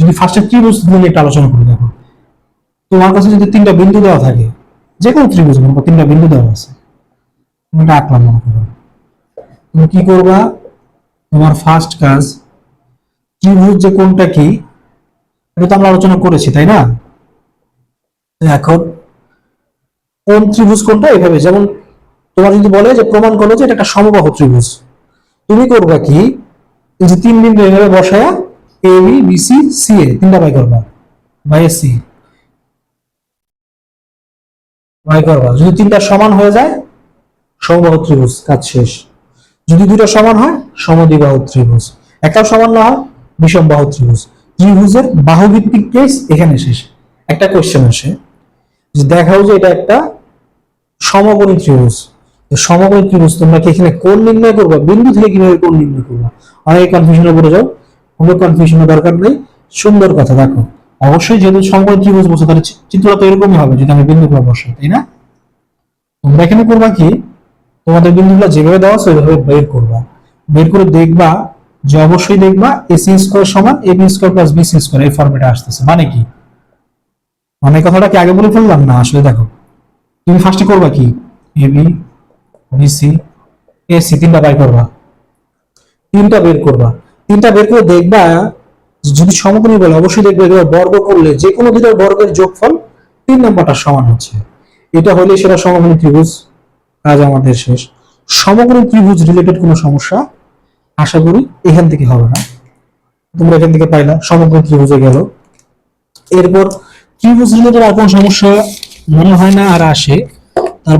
যদি ফার্স্টে ত্রিভুজ নিয়ে একটা আলোচনা করে দেখো। তোমার কাছে যদি তিনটা বিন্দু দেওয়া থাকে যে কোনো ত্রিভুজ মনে তিনটা বিন্দু দেওয়া আছে। তুমি এটা আঁকলাম মনে করো। তুমি কি করবা? তোমার ফার্স্ট কাজ, ত্রিভুজ যে কোনটা কি, এটা তো আমরা আলোচনা করেছি, তাই না? এখন কোন ত্রিভুজ কোনটা? এভাবে, যেমন তোমার যদি বলে যে, প্রমাণ করো যে এটা একটা সমবাহু ত্রিভুজ। তুমি করবা কি, এই যে তিন বিন্দু এভাবে বসায়া A B B C C A তিনটা বাই করবা। বাই সি বাই করবা। যদি তিনটা সমান হয়ে যায়, সমবাহু ত্রিভুজ, কাজ শেষ। যদি দুটো সমান হয়, সমদ্বিবাহু ত্রিভুজ। একটাও সমান না হয় বিষম বাহু ত্রিভুজ। ত্রিভুজের বাহু ভিত্তিক কেস এখানে শেষ। একটা কোশ্চেন আসে। যে দেখাও যে এটা একটা সমকোণী ত্রিভুজ। সমকোণী ত্রিভুজ তোমরা কি এখানে কোণ নির্ণয় করবে? বিন্দু থেকে কীভাবে কোণ নির্ণয় করবে? অনেকে কনফিউশনে পড়ে যাও। কোনো কনফিউশনের দরকার নেই। সুন্দর কথা, দেখো। অবশ্যই যেহেতু সমকোণী ত্রিভুজ বসে, তাহলে চিত্রটা তো এরকমই হবে, যদি আমি বিন্দুগুলো বসাই, তাই না? তোমরা এখানে করবা কি? তোমাদের বিন্দুগুলো যেভাবে দেওয়া আছে, ওইভাবে বের করবা। বের করে দেখবা যে অবশ্যই দেখবা এসি স্কোয়ার সমান A B square plus BC square এই ফর্মেটে আসতেছে। মানে কি? মানে কথাটা কি আগে বলে ফেললাম না, আসলে দেখো। তুমি ফার্স্টে করবা কি? এ বি বিসি এসি তিনটা বাই করবা। তিনটা বের করবা। তিনটা বের করে দেখবা, যদি সমকোণী বলে, অবশ্যই দেখবে এবার বর্গ করলে যে কোনো দুটোর বর্গের যোগফল তিন নম্বরটা সমান হচ্ছে। এটা হলে সেটা সমকোণী ত্রিভুজ, কাজ আমাদের শেষ। সমকোণী ত্রিভুজ রিলেটেড কোনো সমস্যা? আশা করি এখান থেকে হবে না। তোমরা এখান থেকে পাইলা সমকোণী ত্রিভুজে গেল। এরপর ত্রিভুজ রিলেটেড আর কোনো সমস্যা মনে হয় না আর আসে। তারপর